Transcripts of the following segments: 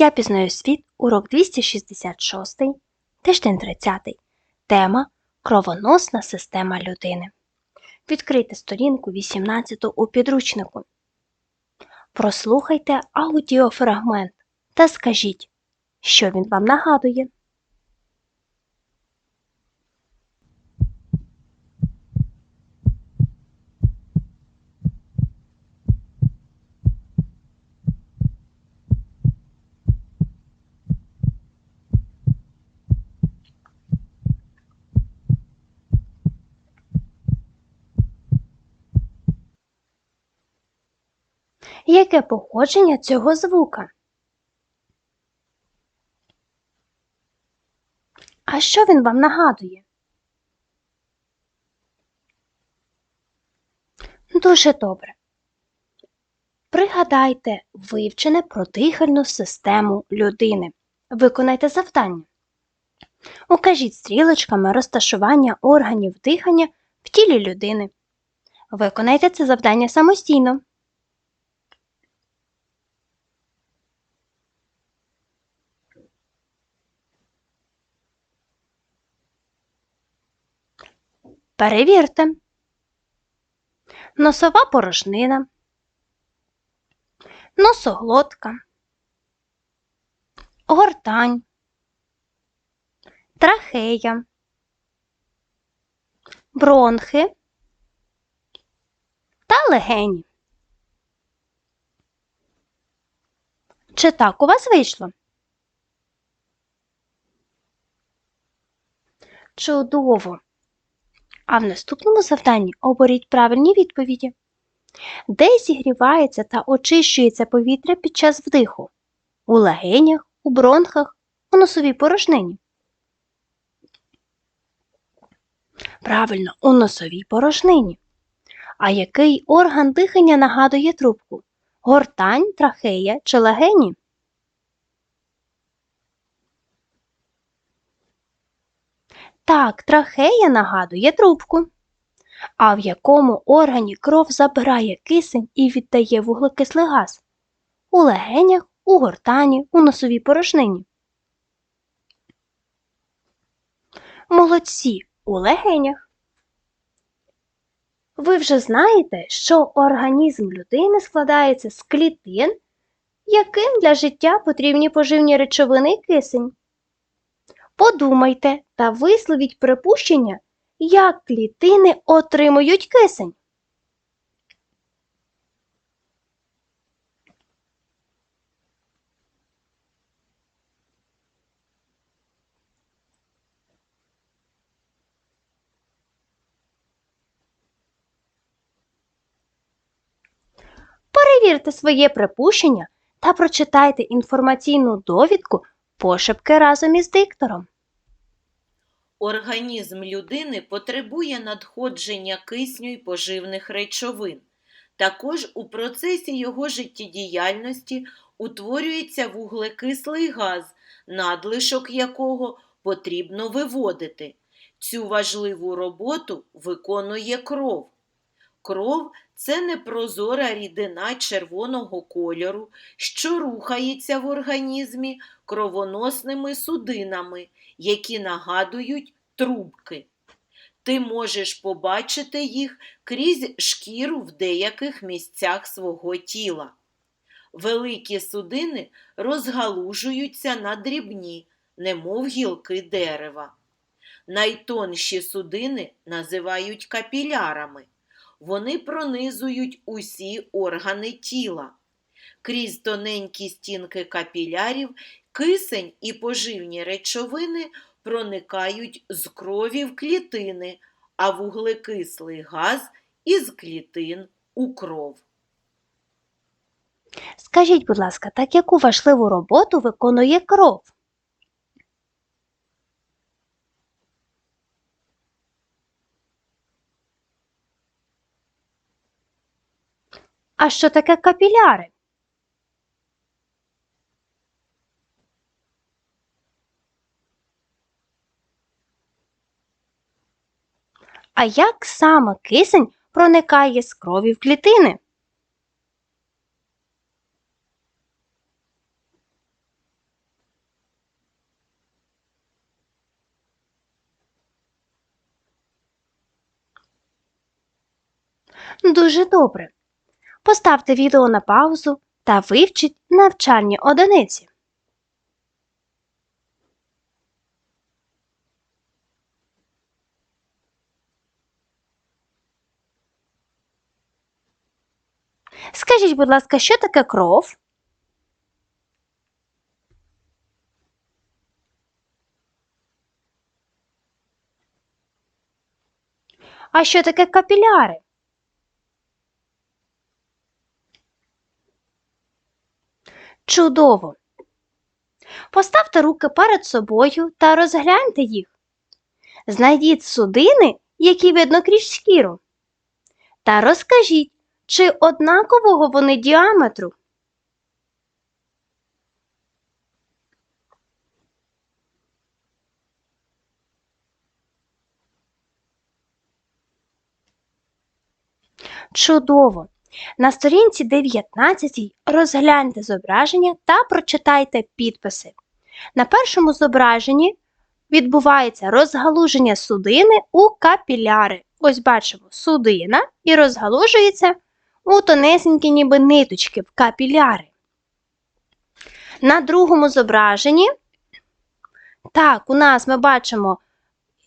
Я пізнаю світ, урок 266, тиждень 30. Тема Кровоносна система людини. Відкрийте сторінку 18 у підручнику. Прослухайте аудіофрагмент та скажіть, що він вам нагадує. Яке походження цього звука? А що він вам нагадує? Дуже добре. Пригадайте вивчене про дихальну систему людини. Виконайте завдання. Укажіть стрілочками розташування органів дихання в тілі людини. Виконайте це завдання самостійно. Перевірте. Носова порожнина, носоглотка, гортань, трахея, бронхи та легені. Чи так у вас вийшло? Чудово! А в наступному завданні оберіть правильні відповіді. Де зігрівається та очищується повітря під час вдиху? У легенях, у бронхах, у носовій порожнині. Правильно, у носовій порожнині. А який орган дихання нагадує трубку? Гортань, трахея чи легені? Так, трахея нагадує трубку. А в якому органі кров забирає кисень і віддає вуглекислий газ? У легенях, у гортані, у носовій порожнині. Молодці у легенях. Ви вже знаєте, що організм людини складається з клітин, яким для життя потрібні поживні речовини і кисень. Подумайте та висловіть припущення, як клітини отримують кисень. Перевірте своє припущення та прочитайте інформаційну довідку пошепки разом із диктором. Організм людини потребує надходження кисню й поживних речовин. Також у процесі його життєдіяльності утворюється вуглекислий газ, надлишок якого потрібно виводити. Цю важливу роботу виконує кров. Кров це непрозора рідина червоного кольору, що рухається в організмі кровоносними судинами, які нагадують трубки. Ти можеш побачити їх крізь шкіру в деяких місцях свого тіла. Великі судини розгалужуються на дрібні, немов гілки дерева. Найтонші судини називають капілярами. Вони пронизують усі органи тіла. Крізь тоненькі стінки капілярів кисень і поживні речовини проникають з крові в клітини, а вуглекислий газ із клітин у кров. Скажіть, будь ласка, так яку важливу роботу виконує кров? А що таке капіляри? А як саме кисень проникає з крові в клітини? Дуже добре. Поставте відео на паузу та вивчіть навчальні одиниці. Скажіть, будь ласка, що таке кров? А що таке капіляри? Чудово! Поставте руки перед собою та розгляньте їх. Знайдіть судини, які видно крізь шкіру. Та розкажіть, чи однакового вони діаметру. Чудово! На сторінці 19 розгляньте зображення та прочитайте підписи. На першому зображенні відбувається розгалуження судини у капіляри. Ось бачимо судина і розгалужується у тонесенькі ніби ниточки в капіляри. На другому зображенні, так, у нас ми бачимо,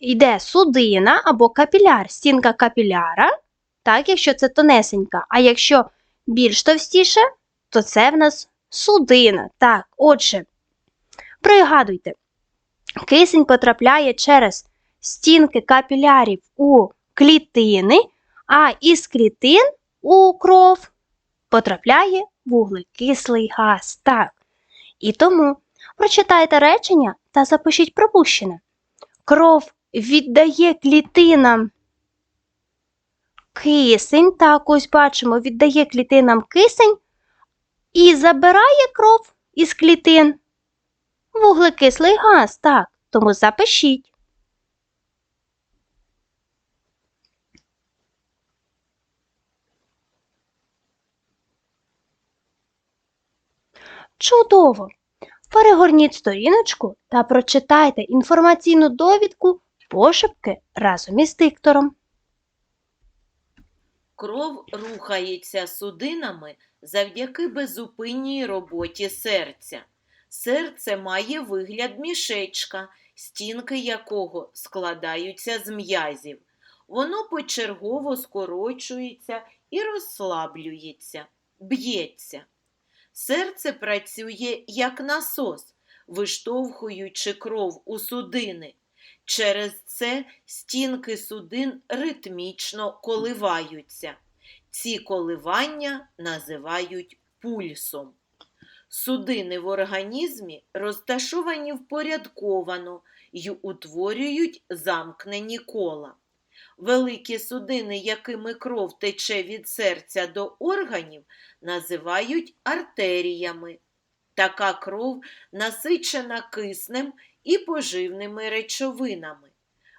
йде судина або капіляр, стінка капіляра так, якщо це тонесенька. А якщо більш товстіше, то це в нас судина. Так, отже, пригадуйте, кисень потрапляє через стінки капілярів у клітини, а із клітин у кров потрапляє вуглекислий газ. Так. І тому прочитайте речення та запишіть пропущене. Кров віддає клітинам кисень, так ось бачимо, віддає клітинам кисень і забирає кров із клітин. Вуглекислий газ, так, тому запишіть. Чудово! Перегорніть сторіночку та прочитайте інформаційну довідку пошепки разом із диктором. Кров рухається судинами завдяки безупинній роботі серця. Серце має вигляд мішечка, стінки якого складаються з м'язів. Воно почергово скорочується і розслаблюється, б'ється. Серце працює як насос, виштовхуючи кров у судини. Через це стінки судин ритмічно коливаються. Ці коливання називають пульсом. Судини в організмі розташовані впорядковано й утворюють замкнені кола. Великі судини, якими кров тече від серця до органів, називають артеріями. Така кров насичена киснем і поживними речовинами.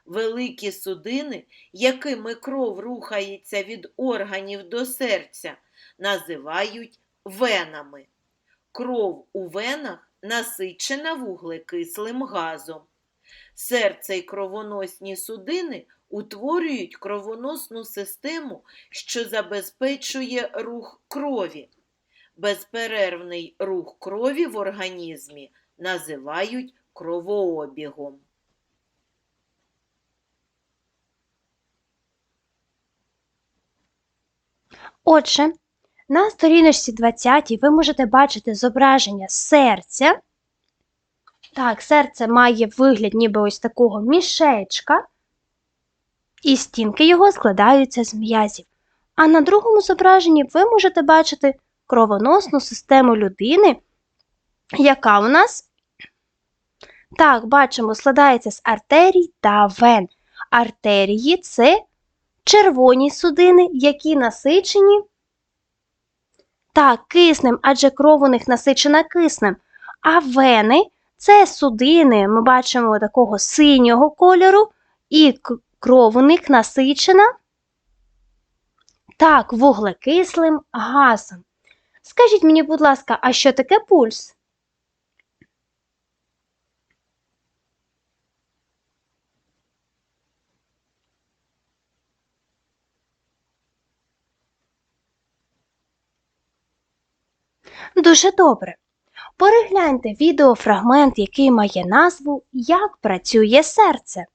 Великі судини, якими кров рухається від органів до серця, називають венами. Кров у венах насичена вуглекислим газом. Серце й кровоносні судини утворюють кровоносну систему, що забезпечує рух крові. Безперервний рух крові в організмі називають кровообігом. Отже, на сторіночці 20 ви можете бачити зображення серця. Так, серце має вигляд ніби ось такого мішечка, і стінки його складаються з м'язів. А на другому зображенні ви можете бачити кровоносну систему людини, яка у нас, так, бачимо, складається з артерій та вен. Артерії це червоні судини, які насичені так, киснем, адже кров у них насичена киснем. А вени це судини, ми бачимо такого синього кольору, і кров у них насичена так, вуглекислим газом. Скажіть мені, будь ласка, а що таке пульс? Дуже добре. Перегляньте відеофрагмент, який має назву Як працює серце.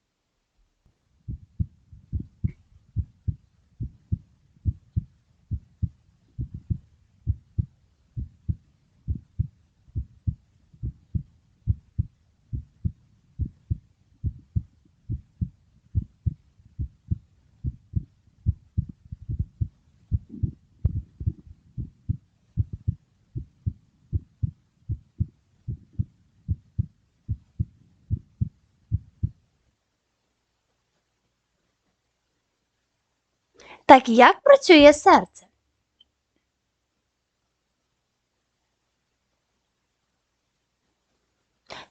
Так як працює серце?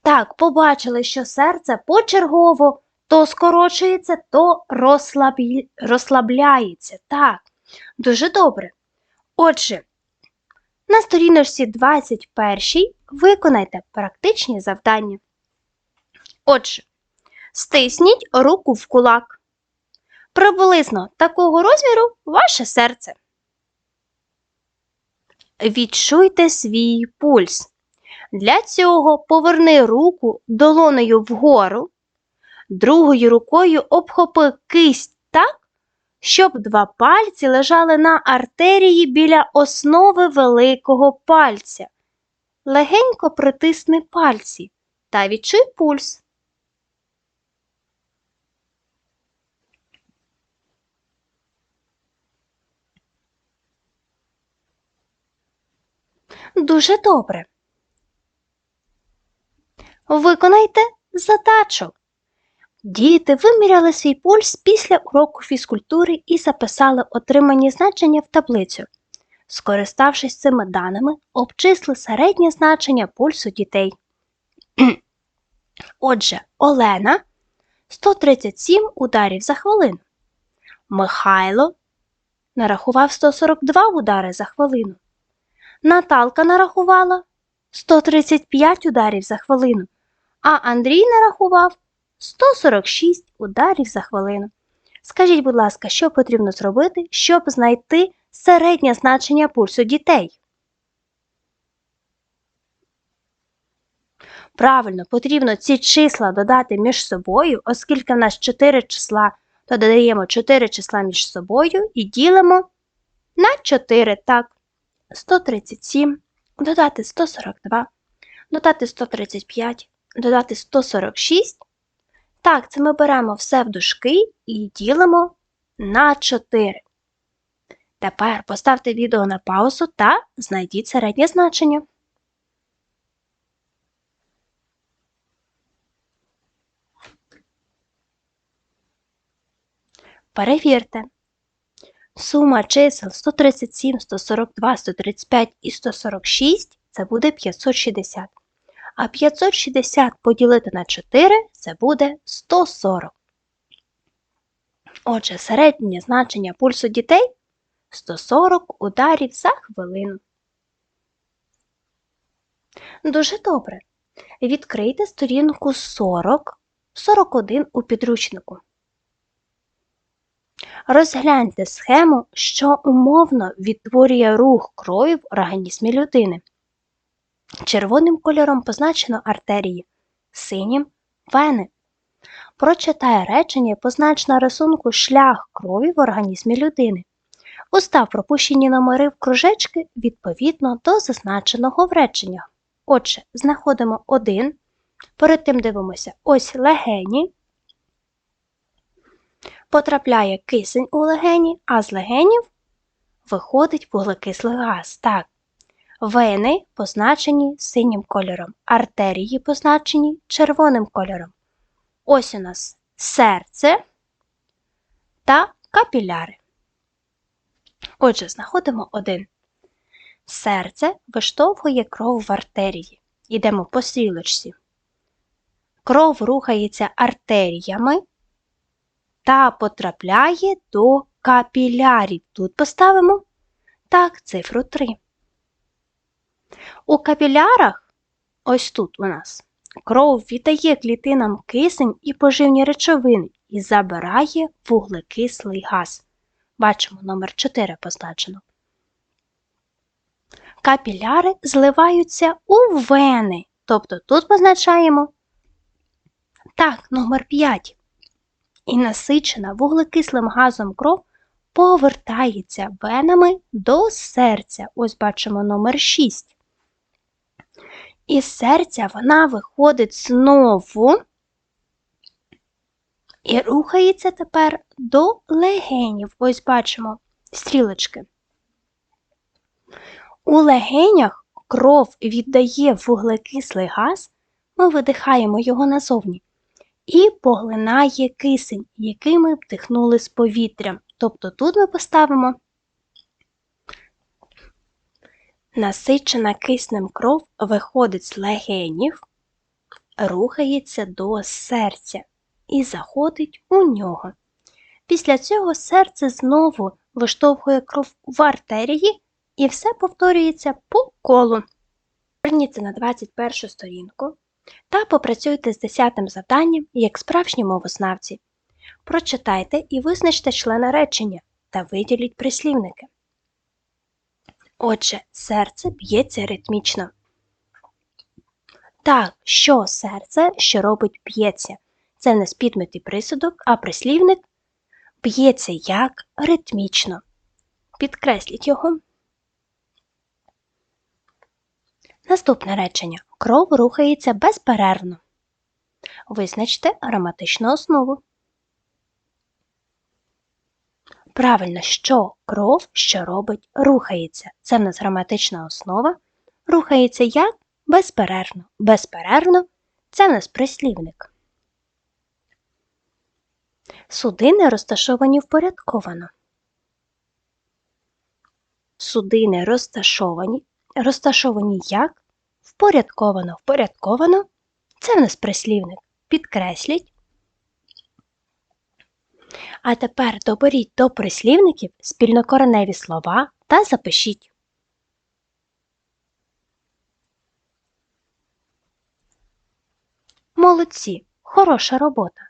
Так, побачили, що серце почергово то скорочується, то розслаблі... розслабляється. Так, дуже добре. Отже, на сторіночці 21 виконайте практичні завдання. Отже, стисніть руку в кулак. Приблизно такого розміру ваше серце. Відчуйте свій пульс. Для цього поверни руку долонею вгору, другою рукою обхопи кисть так, щоб два пальці лежали на артерії біля основи великого пальця. Легенько притисни пальці та відчуй пульс. Дуже добре. Виконайте задачу. Діти виміряли свій пульс після уроку фізкультури і записали отримані значення в таблицю. Скориставшись цими даними, обчисли середнє значення пульсу дітей. Отже, Олена 137 ударів за хвилину. Михайло нарахував 142 удари за хвилину. Наталка нарахувала 135 ударів за хвилину, а Андрій нарахував 146 ударів за хвилину. Скажіть, будь ласка, що потрібно зробити, щоб знайти середнє значення пульсу дітей? Правильно, потрібно ці числа додати між собою, оскільки в нас 4 числа, то додаємо 4 числа між собою і ділимо на 4. Так, 137, додати 142, додати 135, додати 146. Так, це ми беремо все в дужки і ділимо на 4. Тепер поставте відео на паузу та знайдіть середнє значення. Перевірте. Сума чисел 137, 142, 135 і 146 це буде 560. А 560 поділити на 4 це буде 140. Отже, середнє значення пульсу дітей 140 ударів за хвилину. Дуже добре. Відкрийте сторінку 40, 41 у підручнику. Розгляньте схему, що умовно відтворює рух крові в організмі людини. Червоним кольором позначено артерії, синім вени. Прочитай речення, познач на рисунку шлях крові в організмі людини. Устав пропущені номери в кружечки відповідно до зазначеного в реченнях. Отже, знаходимо один. Перед тим дивимося ось легені. Потрапляє кисень у легені, а з легенів виходить вуглекислий газ. Так. Вени позначені синім кольором, артерії позначені червоним кольором. Ось у нас серце та капіляри. Отже, знаходимо один. Серце виштовхує кров в артерії. Йдемо по стрілочці. Кров рухається артеріями та потрапляє до капілярів. Тут поставимо так, цифру 3. У капілярах, ось тут у нас, кров віддає клітинам кисень і поживні речовини і забирає вуглекислий газ. Бачимо, номер 4 позначено. Капіляри зливаються у вени. Тобто тут позначаємо так, номер 5. І насичена вуглекислим газом кров повертається венами до серця. Ось бачимо номер 6. Із серця вона виходить знову і рухається тепер до легенів. Ось бачимо стрілочки. У легенях кров віддає вуглекислий газ, ми видихаємо його назовні, і поглинає кисень, який ми вдихнули з повітрям. Тобто тут ми поставимо насичена киснем кров виходить з легенів, рухається до серця і заходить у нього. Після цього серце знову виштовхує кров в артерії і все повторюється по колу. Верніться на 21 сторінку та попрацюйте з 10 завданням як справжні мовознавці. Прочитайте і визначте члени речення та виділіть прислівники. Отже, серце б'ється ритмічно. Так, що серце, що робить б'ється? Це не спідметий присудок, а прислівник б'ється як ритмічно. Підкресліть його. Наступне речення. Кров рухається безперервно. Визначте граматичну основу. Правильно, що кров, що робить, рухається. Це в нас граматична основа. Рухається як? Безперервно. Безперервно це в нас прислівник. Судини розташовані впорядковано. Судини розташовані. Розташовані як? Впорядковано. Впорядковано це в нас прислівник. Підкресліть. А тепер доберіть до прислівників спільнокореневі слова та запишіть. Молодці! Хороша робота!